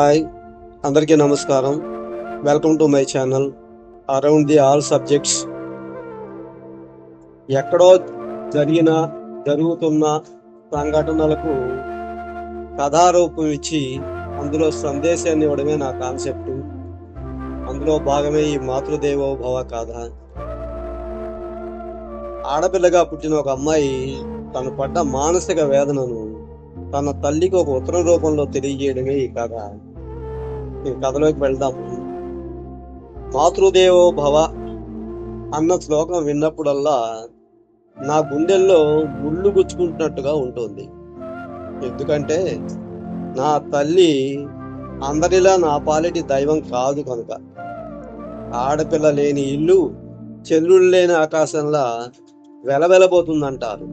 Hi అందరికీ నమస్కారం. Welcome to my channel around the all subjects ఎక్కడో జరిగిన జరుగుతున్న సంఘటనలకు కథారూపం ఇచ్చి అందులో సందేశాన్ని ఇవ్వడమే నా కాన్సెప్ట్ అందులో భాగమే ఈ మాతృదేవో భవ కథ. ఆడపిల్లగా పుట్టిన ఒక అమ్మాయి తను పడ్డ మానసిక వేదనను తన తల్లికి ఒక ఉత్తరం రూపంలో తెలియజేయడమే ఈ కథ. కథలోకి వెళ్దాం. మాతృదేవో భవ అన్న శ్లోకం విన్నప్పుడల్లా నా గుండెల్లో ముళ్ళు గుచ్చుకుంటున్నట్టుగా ఉంటుంది. ఎందుకంటే నా తల్లి అందరిలా నా పాలిటి దైవం కాదు కనుక. ఆడపిల్ల లేని ఇల్లు చంద్రుడు లేని ఆకాశంలా వెలవెలబోతుందంటారు.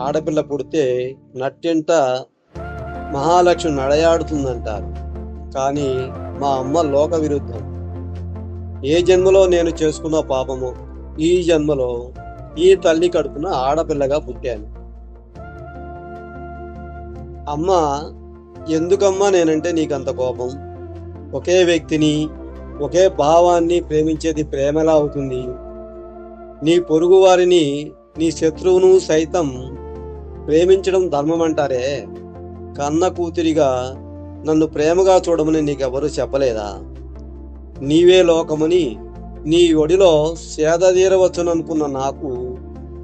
ఆడపిల్ల పుడితే నట్టింట మహాలక్ష్మి నడయాడుతుందంటారు. కానీ మా అమ్మ లోక విరుద్ధం ఏ జన్మలో నేను చేసుకున్న పాపము ఈ జన్మలో ఈ తల్లి కడుపున ఆడపిల్లగా పుట్టాను. అమ్మ ఎందుకమ్మా నేనంటే నీకంత కోపం? ఒకే వ్యక్తిని ఒకే భావాన్ని ప్రేమించేది ప్రేమలా అవుతుంది. నీ పొరుగు వారిని నీ శత్రువును సైతం ప్రేమించడం ధర్మం అంటారే కన్న కూతురిగా నన్ను ప్రేమగా చూడమని నీకెవరు చెప్పలేదా? నీవే లోకమని నీ ఒడిలో సేద తీరవచ్చుననుకున్న నాకు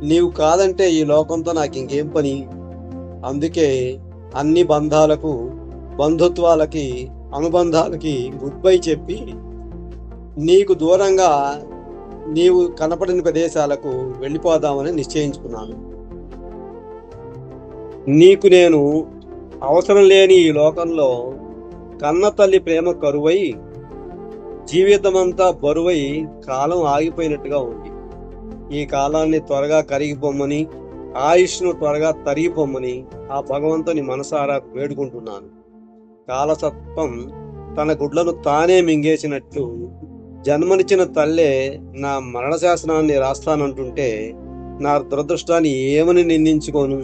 నీవు కాదంటే ఈ లోకంతో నాకు ఇంకేం పని? అందుకే అన్ని బంధాలకు బంధుత్వాలకి అనుబంధాలకి గుడ్ బై చెప్పి నీకు దూరంగా నీవు కనపడిన ప్రదేశాలకు వెళ్ళిపోదామని నిశ్చయించుకున్నాను. నీకు నేను అవసరం లేని ఈ లోకంలో కన్న తల్లి ప్రేమ కరువై జీవితమంతా బరువై కాలం ఆగిపోయినట్టుగా ఉంది. ఈ కాలాన్ని త్వరగా కరిగిపోమ్మని ఆయుష్ను త్వరగా తరిగిపోమ్మని ఆ భగవంతుని మనసారా వేడుకుంటున్నాను. కాలసత్వం తన గుడ్లను తానే మింగేసినట్లు జన్మనిచ్చిన తల్లే నా మరణ శాసనాన్ని రాస్తానంటుంటే నా దురదృష్టాన్ని ఏమని నిందించుకోను?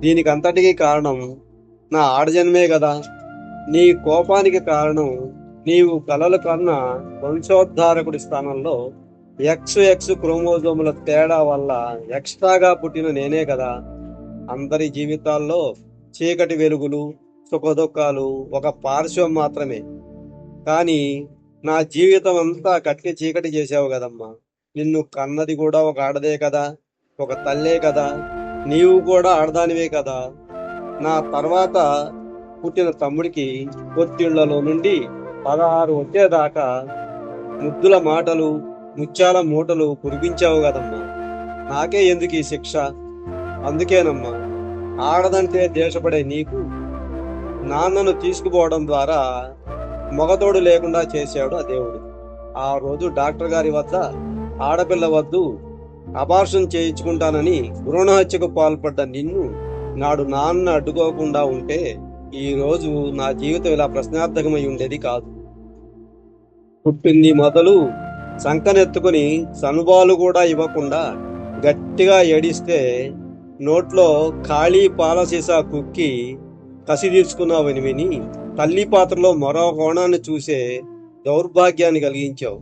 దీనికి అంతటికీ కారణం నా ఆడజన్మే కదా నీ కోపానికి కారణం నీవు కలలు కన్న వంశోద్ధారకుడి స్థానంలో ఎక్స్ ఎక్స్ క్రోమోజోముల తేడా వల్ల ఎక్స్ట్రాగా పుట్టిన నేనే కదా అందరి జీవితాల్లో చీకటి వెలుగులు సుఖదుఖాలు ఒక పార్శ్వం మాత్రమే. కానీ నా జీవితం అంతా కట్టి చీకటి చేసావు కదమ్మా నిన్ను కన్నది కూడా ఒక ఆడదే కదా ఒక తల్లే కదా. నీవు కూడా ఆడదానివే కదా. నా తర్వాత పుట్టిన తమ్ముడికి ఒత్తిళ్ళలో నుండి పదహారు వచ్చేదాకా ముద్దుల మాటలు ముత్యాల మూటలు కురిపించావు కదమ్మా. నాకే ఎందుకు ఈ శిక్ష? అందుకేనమ్మా ఆడదంటే దేశపడే నీకు. నాన్నను తీసుకుపోవడం ద్వారా మొగతోడు లేకుండా చేశాడు ఆ దేవుడు. ఆ రోజు డాక్టర్ గారి వద్ద ఆడపిల్ల వద్దు అబార్షన్ చేయించుకుంటానని భ్రూణహత్యకు పాల్పడ్డ నిన్ను నాడు నాన్న అడ్డుకోకుండా ఉంటే ఈ రోజు నా జీవితం ఇలా ప్రశ్నార్థకమై ఉండేది కాదు. పుట్టింది మొదలు సంకనెత్తుకుని సనుబాలు కూడా ఇవ్వకుండా గట్టిగా ఏడిస్తే నోట్లో ఖాళీ పాల సీసా కుక్కి కసి తీర్చుకున్నావని విని తల్లి పాత్రలో మరో కోణాన్ని చూసే దౌర్భాగ్యాన్ని కలిగించావు.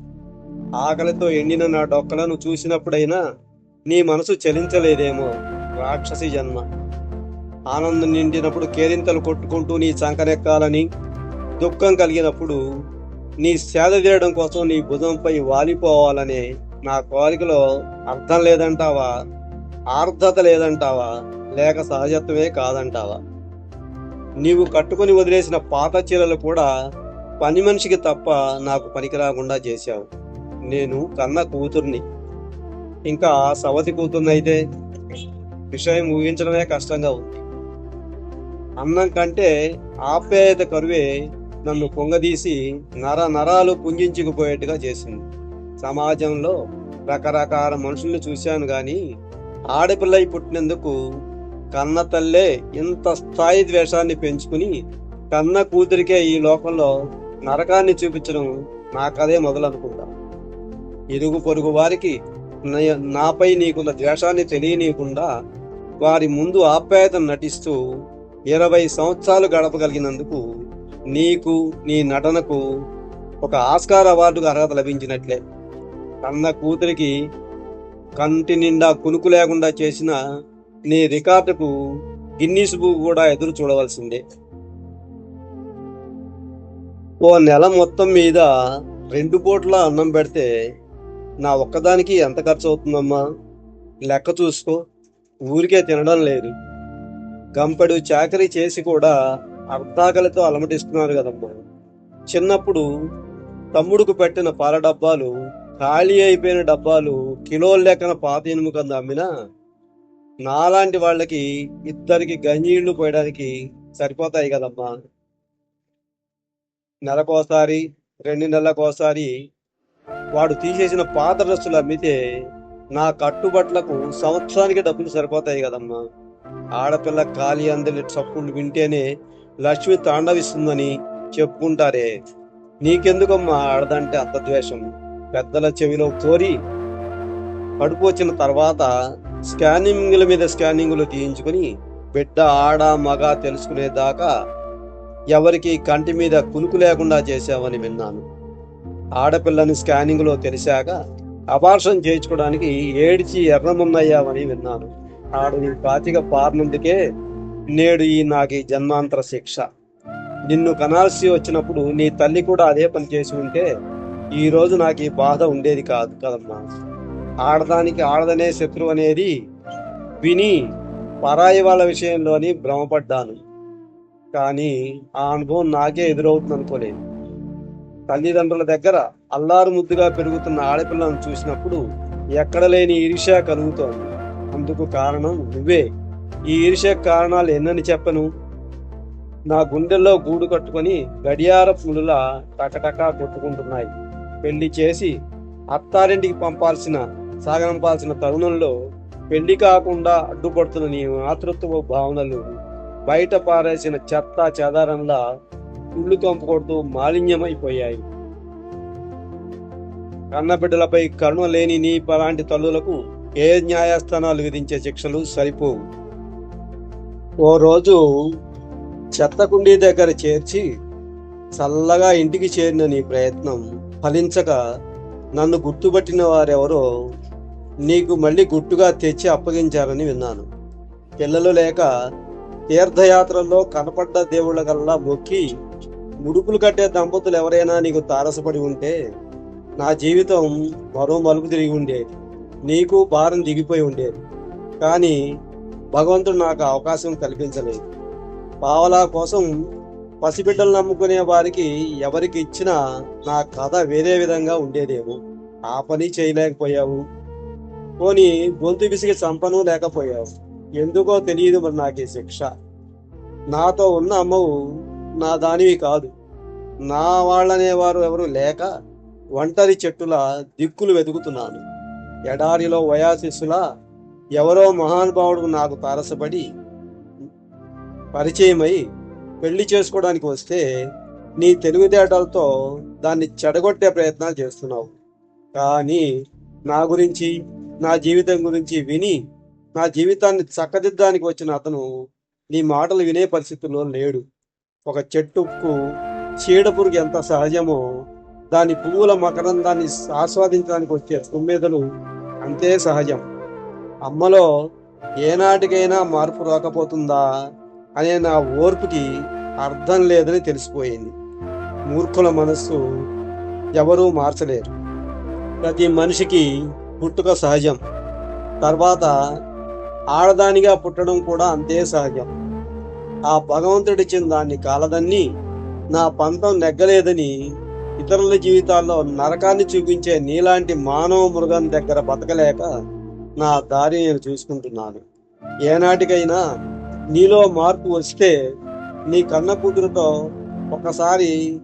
ఆకలితో ఎండిన నా డొక్కలను చూసినప్పుడైనా నీ మనసు చలించలేదేమో రాక్షసి జన్మ. ఆనందం నిండినప్పుడు కేరింతలు కొట్టుకుంటూ నీ చంకనెక్కాలని దుఃఖం కలిగినప్పుడు నీ సేద తీయడం కోసం నీ భుజంపై వాలిపోవాలనే నా కోరికలో అర్థం లేదంటావా? ఆర్ధత లేదంటావా? లేక సహజత్వమే కాదంటావా? నీవు కట్టుకొని వదిలేసిన పాత చీరలు కూడా పని మనిషికి తప్ప నాకు పనికిరాకుండా చేశావు. నేను కన్న కూతుర్ని. ఇంకా సవతి కూతుర్నైతే విషయం ఊహించడమే కష్టంగా ఉంది. అన్నం కంటే ఆప్యాయత కరువే నన్ను పొంగదీసి నర నరాలు పుంజించుకుపోయేట్టుగా చేసింది. సమాజంలో రకరకాల మనుషుల్ని చూశాను కానీ ఆడపిల్లై పుట్టినందుకు కన్న తల్లే ఇంత స్థాయి ద్వేషాన్ని పెంచుకుని కన్న కూతురికే ఈ లోకంలో నరకాన్ని చూపించడం నాకదే మొదలనుకుంటా. ఇరుగు పొరుగు వారికి నాపై నీకున్న ద్వేషాన్ని తెలియనీయకుండా వారి ముందు ఆప్యాయతను నటిస్తూ ఇరవై సంవత్సరాలు గడపగలిగినందుకు నీకు నీ నటనకు ఒక ఆస్కార్ అవార్డుకు అర్హత లభించినట్లే. కన్న కూతురికి కంటి నిండా కునుకు లేకుండా చేసిన నీ రికార్డుకు గిన్నీస్ బుక్ కూడా ఎదురు చూడవలసిందే. ఓ నెల మొత్తం మీద రెండు పూట్ల అన్నం పెడితే నా ఒక్కదానికి ఎంత ఖర్చు అవుతుందమ్మా లెక్క చూసుకో. ఊరికే తినడం లేదు. గంపెడు చాకరీ చేసి కూడా అర్ధాకలితో అలమటిస్తున్నారు కదమ్మా. చిన్నప్పుడు తమ్ముడుకు పెట్టిన పాల డబ్బాలు ఖాళీ అయిపోయిన డబ్బాలు కిలోల లెక్కన పాత ఇనుము కింద అమ్మినా నాలాంటి వాళ్ళకి ఇద్దరికి గంజీళ్ళు పోయడానికి సరిపోతాయి కదమ్మా. నెలకోసారి రెండు నెలలకోసారి వాడు తీసేసిన పాత డ్రెస్సులు అమ్మితే నా కట్టుబట్లకు సంవత్సరానికి డబ్బులు సరిపోతాయి కదమ్మా. ఆడపిల్ల ఖాళీ అందరి చప్పుళ్ళు వింటేనే లక్ష్మి తాండవిస్తుందని చెప్పుకుంటారే. నీకెందుకమ్మా ఆడదంటే అంత ద్వేషం? పెద్దల చెవిలో కోరి కడుపు వచ్చిన తర్వాత స్కానింగ్ల మీద స్కానింగ్లు తీయించుకుని బిడ్డ ఆడ మగ తెలుసుకునేదాకా ఎవరికి కంటి మీద కునుకు లేకుండా చేశావని విన్నాను. ఆడపిల్లని స్కానింగ్లో తెలిసాక అపార్షన్ చేయించుకోవడానికి ఏడిచి ఎర్రమున్నయ్యావని విన్నాను. ఆడు నీ పాతిక పారినందుకే నేడు ఈ నాకు ఈ జన్మాంతర శిక్ష. నిన్ను కనాల్సి వచ్చినప్పుడు నీ తల్లి కూడా అదే పని చేసి ఉంటే ఈ రోజు నాకు ఈ బాధ ఉండేది కాదు కదమ్మా. ఆడదానికి ఆడదనే శత్రువు అనేది విని పరాయి వాళ్ళ విషయంలోని భ్రమపడ్డాను. కానీ ఆ అనుభవం నాకే ఎదురవుతుంది అనుకోలేదు తల్లిదండ్రుల దగ్గర అల్లారు ముద్దుగా పెరుగుతున్న ఆడపిల్లను చూసినప్పుడు ఎక్కడ లేని ఈర్ష్య కలుగుతోంది. అందుకు కారణం నువ్వే. ఈ ఈర్ష్య కారణాలు ఎన్నని చెప్పను? నా గుండెల్లో గూడు కట్టుకొని గడియార పులులా టకటకా కొట్టుకుంటున్నాయి. పెళ్ళి చేసి అత్తారింటికి పంపాల్సిన సాగనంపాల్సిన తరుణంలో పెళ్ళి కాకుండా అడ్డుపడుతున్న నీ మాతృత్వ భావనలు బయట పారేసిన చెత్త చెదారంలా గుళ్ళు తొంపకొడుతూ మాలిన్యమైపోయాయి. కన్నబిడ్డలపై కరుణ లేని నీ పలాంటి తల్లులకు ఏ న్యాయస్థానాలు విధించే శిక్షలు సరిపోవు. ఓ రోజు చెత్త కుండీ దగ్గర చేర్చి చల్లగా ఇంటికి చేరిన నీ ప్రయత్నం ఫలించక నన్ను గుర్తుపట్టిన వారెవరో నీకు మళ్ళీ గుట్టుగా తెచ్చి అప్పగించారని విన్నాను. పిల్లలు లేక తీర్థయాత్రల్లో కనపడ్డ దేవుళ్ళ కల్లా మొక్కి ముడుపులు కట్టే దంపతులు ఎవరైనా నీకు తారసపడి ఉంటే నా జీవితం మరో మలుపు తిరిగి ఉండేది. నీకు భారం దిగిపోయి ఉండేది. కానీ భగవంతుడు నాకు అవకాశం కల్పించలేదు. పావలా కోసం పసిబిడ్డలు నమ్ముకునే వారికి ఎవరికి ఇచ్చినా నా కథ వేరే విధంగా ఉండేదేమో. ఆ పని చేయలేకపోయావు. పోనీ గొంతు విసిగి చంపను లేకపోయావు. ఎందుకో తెలియదు మరి నాకు ఈ శిక్ష. నాతో ఉన్న అమ్మవు నా దానివి కాదు. నా వాళ్ళనేవారు ఎవరు లేక ఒంటరి చెట్టుల దిక్కులు వెతుకుతున్నాను. ఎడారిలో వయాసిస్సులా ఎవరో మహానుభావుడు నాకు తారసపడి పరిచయమై పెళ్ళి చేసుకోవడానికి వస్తే నీ తెలివితేటలతో దాన్ని చెడగొట్టే ప్రయత్నాలు చేస్తున్నావు. కానీ నా గురించి నా జీవితం గురించి విని నా జీవితాన్ని చక్కదిద్దడానికి వచ్చిన అతను నీ మాటలు వినే పరిస్థితుల్లో లేడు. ఒక చెట్టుకు చీడపురుగు ఎంత సహజమో దాని పువ్వుల మకరందాన్ని ఆస్వాదించడానికి వచ్చే తుమ్మెదలు అంతే సహజం. అమ్మలో ఏనాటికైనా మార్పు రాకపోతుందా అనే నా ఓర్పుకి అర్థం లేదని తెలిసిపోయింది. మూర్ఖుల మనస్సు ఎవరూ మార్చలేరు. ప్రతి మనిషికి పుట్టుక సహజం. తర్వాత ఆడదానిగా పుట్టడం కూడా అంతే సహజం. ఆ భగవంతుడిచ్చిన దాన్ని కాలదన్ని నా పంతం నెగ్గలేదని ఇతరుల జీవితాల్లో నరకాన్ని చూపించే నీలాంటి మానవ మృగం దగ్గర బతకలేక నా దారి నేను చూసుకుంటున్నాను. ఏనాటికైనా నీలో మార్పు వస్తే నీ కన్న కూతురుతో ఒకసారి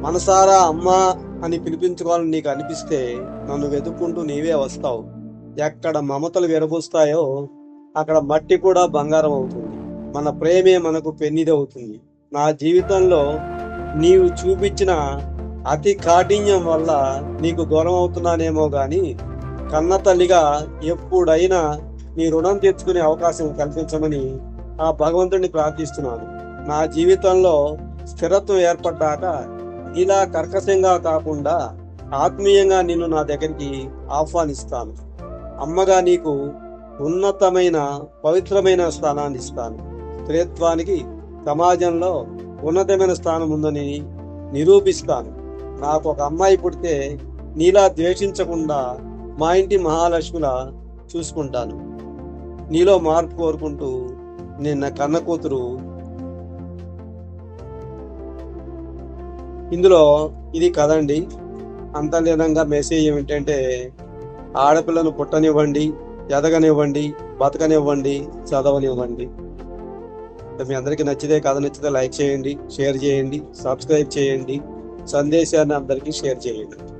మనసారా అమ్మ అని పిలిపించుకోవాలని నీకు అనిపిస్తే నన్ను వెతుక్కుంటూ నీవే వస్తావు. ఎక్కడ మమతలు విరబూస్తాయో అక్కడ మట్టి కూడా బంగారం అవుతుంది. మన ప్రేమే మనకు పెన్నిది అవుతుంది నా జీవితంలో నీవు చూపించిన అతి కాఠిన్యం వల్ల నీకు దూరం అవుతున్నానేమో గాని కన్న తల్లిగా ఎప్పుడైనా నీ రుణం తెచ్చుకునే అవకాశం కల్పించమని ఆ భగవంతుడిని ప్రార్థిస్తున్నాను. నా జీవితంలో స్థిరత్వం ఏర్పడ్డాక ఇలా కర్కశంగా కాకుండా ఆత్మీయంగా నిన్ను నా దగ్గరికి ఆహ్వానిస్తాను. అమ్మగా నీకు ఉన్నతమైన పవిత్రమైన స్థానాన్ని ఇస్తాను. స్త్రీత్వానికి సమాజంలో ఉన్నతమైన స్థానం ఉందని నిరూపిస్తాను. నాకు ఒక అమ్మాయి పుడితే నీలా ద్వేషించకుండా మా ఇంటి మహాలక్ష్మిలా చూసుకుంటాను. నీలో మార్పు కోరుకుంటూ నిన్న కన్న కూతురు ఇందులో ఇది కదండి. అంతర్లీనంగా మెసేజ్ ఏమిటంటే ఆడపిల్లను పుట్టనివ్వండి ఎదగనివ్వండి బతకనివ్వండి చదవనివ్వండి. మీ అందరికీ నచ్చితే కథ నచ్చితే లైక్ చేయండి షేర్ చేయండి సబ్స్క్రైబ్ చేయండి. సందేశాన్ని అందరికీ షేర్ చేయండి.